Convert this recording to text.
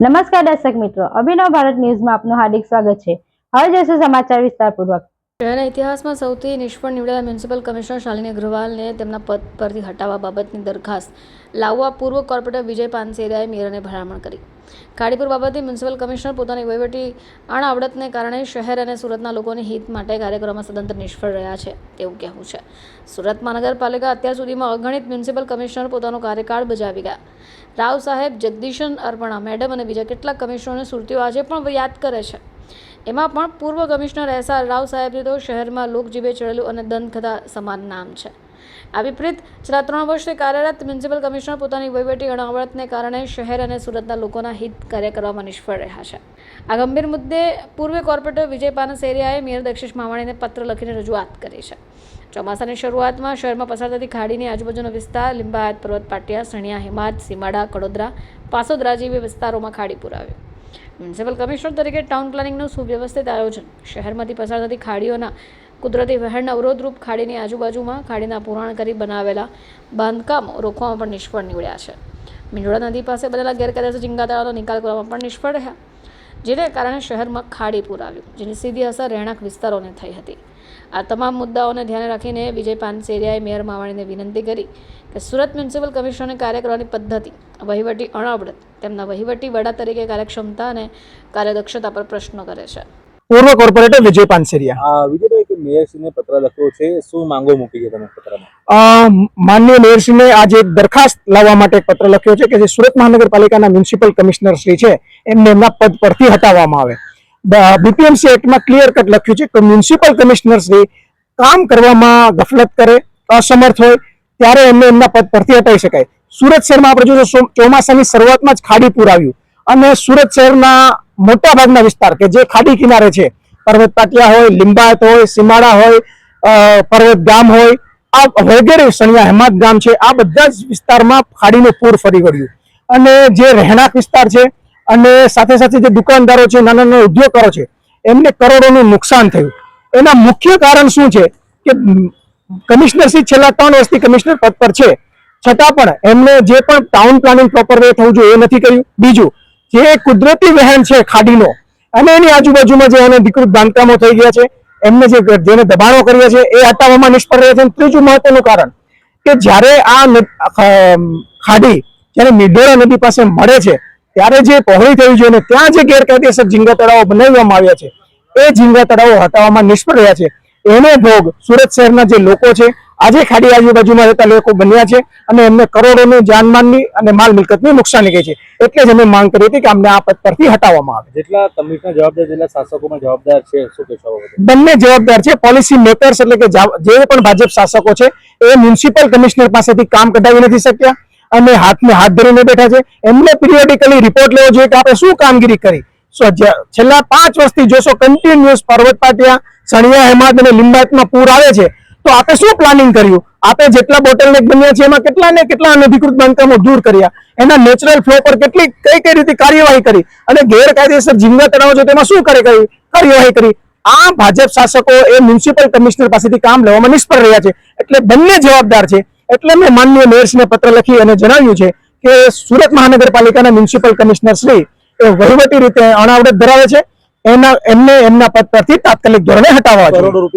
નમસ્કાર દર્શક મિત્રો. અભિનવ ભારત ન્યૂઝમાં આપનું હાર્દિક સ્વાગત છે. હવે જોઈશું સમાચાર વિસ્તારપૂર્વક. શહેરના ઇતિહાસમાં સૌથી નિષ્ફળ નીવડેલા મ્યુનિસિપલ કમિશનર શાલિની અગ્રવાલને તેમના પદ પરથી હટાવવા બાબતની દરખાસ્ત લાવવા પૂર્વ કોર્પોરેટર વિજય પાનસેરિયાએ મેયરને ભલામણ કરી. કાળીપુર બાબતે મ્યુનિસિપલ કમિશનર પોતાની વહીવટી અણઆવડતને કારણે શહેર અને સુરતના લોકોની હિત માટે કાર્યક્રમમાં સદંતર નિષ્ફળ રહ્યા છે તેવું કહેવું છે. સુરત મહાનગરપાલિકા અત્યાર સુધીમાં અગણિત મ્યુનિસિપલ કમિશનર પોતાનો કાર્યકાળ બજાવી ગયા. રાવ સાહેબ, જગદીશન અર્પણા, મેડમ અને બીજા કેટલાક કમિશનરોની સુરતીઓ આજે પણ યાદ કરે છે. એમાં પણ પૂર્વ કમિશનર એસઆર રાવ સાહેબની તો શહેરમાં લોકજીભે ચડેલું અને દંતકથા સમાન નામ છે. આ વિપરીત, છેલ્લા ત્રણ વર્ષથી કાર્યરત મ્યુનિસિપલ કમિશનર પોતાની વહીવટી અણાવડતને કારણે શહેર અને સુરતના લોકોના હિત કાર્ય કરવામાં નિષ્ફળ રહ્યા છે. આ ગંભીર મુદ્દે પૂર્વ કોર્પોરેટર વિજય પાનસેરિયાએ મેયર દક્ષિશ માવાણીને પત્ર લખીને રજૂઆત કરી છે. ચોમાસાની શરૂઆતમાં શહેરમાં પસાર થતી ખાડીની આજુબાજુનો વિસ્તાર લિંબાયત, પર્વત પાટિયા, સણિયા હિમાચ સીમાડા, કડોદરા પાસોદરા જેવી વિસ્તારોમાં ખાડી પુરાવી. મ્યુનિસિપલ કમિશનર તરીકે ટાઉન પ્લાનિંગનું સુવ્યવસ્થિત આયોજન. શહેરમાંથી પસાર થતી ખાડીઓના કુદરતી વહેણના અવરોધરૂપ ખાડીની આજુબાજુમાં ખાડીના પુરાણ કરી બનાવેલા બાંધકામો રોકવામાં પણ નિષ્ફળ નીવડ્યા છે. મીંડોળા નદી પાસે બનેલા ગેરકાયદેસર ઝીંગા તળાવનો નિકાલ કરવામાં પણ નિષ્ફળ રહ્યા. જેને કારણે શહેરમાં ખાડી પૂર આવ્યું જેની સીધી અસર રહેણાંક વિસ્તારોને થઈ હતી. આ તમામ મુદ્દાઓને ધ્યાને રાખીને વિજય પાનસેરિયાએ મેયર માવાણીને વિનંતી કરી કે સુરત મ્યુનિસિપલ કમિશનરને કાર્ય કરવાની પદ્ધતિ વહીવટી અણાવડત તેમના વહીવટી વડા તરીકે કાર્યક્ષમતા અને કાર્યદક્ષતા પર પ્રશ્નો કરે છે. પૂર્વ કોર્પોરેટર વિજય પાનસેરિયા. આ વિજયભાઈ કે મેયરશ્રીને પત્ર લખ્યો છે? શું માંગો મૂકી છે તમે પત્રમાં? માનનીય મેયરશ્રીને આજે એક દરખાસ્ત લાવવા માટે એક પત્ર લખ્યો છે કે જે સુરત મહાનગરપાલિકાના મ્યુનિસિપલ કમિશનર શ્રી છે એમને એમના પદ પરથી હટાવવામાં આવે. બીપીએમસી એક્ટમાં ક્લિયર કટ લખ્યું છે કે મ્યુનિસિપલ કમિશનર શ્રી કામ કરવામાં ગફલત કરે અસમર્થ હોય ત્યારે એમને એમના પદ પરથી હટાવી શકાય. સુરત શહેરમાં આપણે જોયું ચોમાસાની શરૂઆતમાં જ ખાડી પૂર આવ્યું અને સુરત શહેરના મોટા ભાગના વિસ્તાર કે જે ખાડી કિનારે છે, પર્વત પાટિયા હોય, લિંબાયત હોય, સીમાડા હોય પર્વત ગામ હોય, આ વગેરે સણિયા હેમાદ ગામ છે, આ બધા જ વિસ્તારમાં ખાડીનું પૂર ફરી વળ્યું. અને જે રહેણાંક વિસ્તાર છે, અને સાથે સાથે જે દુકાનદારો છે, નાના નાના ઉદ્યોગકારો છે, એમને કરોડોનું નુકસાન થયું. એના મુખ્ય કારણ શું છે, કે કમિશનરશ્રી છેલ્લા ત્રણ વર્ષથી કમિશનર પદ પર છે. છતાં પણ એમને જે પણ ટાઉન પ્લાનિંગ પ્રોપર વે થવું જોઈએ એ નથી કર્યું. બીજું, જે કુદરતી વહેણ છે ખાડીનો, અને એની આજુબાજુમાં જે એને વિકૃત બાંધકામો થઈ ગયા છે, એમને જેને દબાણો કર્યા છે, એ હટાવવામાં નિષ્ફળ રહ્યા છે. ત્રીજું મહત્વનું કારણ કે જ્યારે આ ખાડી જ્યારે મિડોળા નદી પાસે મળે છે, ત્યારે જે પહોળી થયું છે અને ત્યાં જે ગેરકાયદેસર ઝીંગા તળાવો બનાવવામાં આવ્યા છે, એ ઝીંગા તળાવો હટાવવામાં નિષ્ફળ રહ્યા છે. એનો ભોગ સુરત શહેરના જે લોકો છે આજે ખાડી આજુબાજુમાં રહેતા લોકો બન્યા છે અને એમને કરોડોની જાનમાલની અને માલ મિલકતની નુકસાની ગઈ છે. એટલે જ અમે માંગ કરી હતી કે અમને આ પદ પરથી હટાવવામાં આવે. જેટલા કમિશનર જવાબદાર જેટલા શાસકોમાં જવાબદાર છે શું કહેશો બંને જવાબદાર છે પોલિસી મેકર્સ એટલે કે જા- પણ ભાજપ શાસકો છે એ મ્યુનિસિપલ કમિશનર પાસેથી કામ કઢાવી નથી શક્યા અને હાથને હાથ ધરીને બેઠા છે. એમને પિરિયોડિકલી રિપોર્ટ લેવો જોઈએ કે આપણે શું કામગીરી કરી. છેલ્લા પાંચ વર્ષથી જોશો કન્ટિન્યુઅસ પર્વત પાટિયા, સણિયા હેમાદ અને લિંબાયતમાં પૂર આવે છે. તો આપણે શું પ્લાનિંગ કર્યું? આપણે જેટલા બોટલનેક બન્યા છે, એમાં કેટલા ને કેટલા અનધિકૃત બાંધકામો દૂર કર્યા? એના નેચરલ ફ્લો પર કેટલી કઈ કઈ રીતે કાર્યવાહી કરી? અને ગેરકાયદેસર ઝીંગા તળાવો છે તેમાં શું કરે કરી કાર્યવાહી કરી. આ ભાજપ શાસકો એ મ્યુનિસિપલ કમિશનર પાસેથી કામ લેવામાં નિષ્ફળ રહ્યા છે. એટલે બંને જવાબદાર છે. એટલે મેં માનનીય મેયર્સને પત્ર લખી અને જણાવ્યું છે કે સુરત મહાનગરપાલિકાના મ્યુનિસિપલ કમિશનર શ્રી એ વહીવટી રીતે અણાવડત ધરાવે છે. એના એમને એમના પદ પરથી તાત્કાલિક ધોરણે હટાવવા જોઈએ.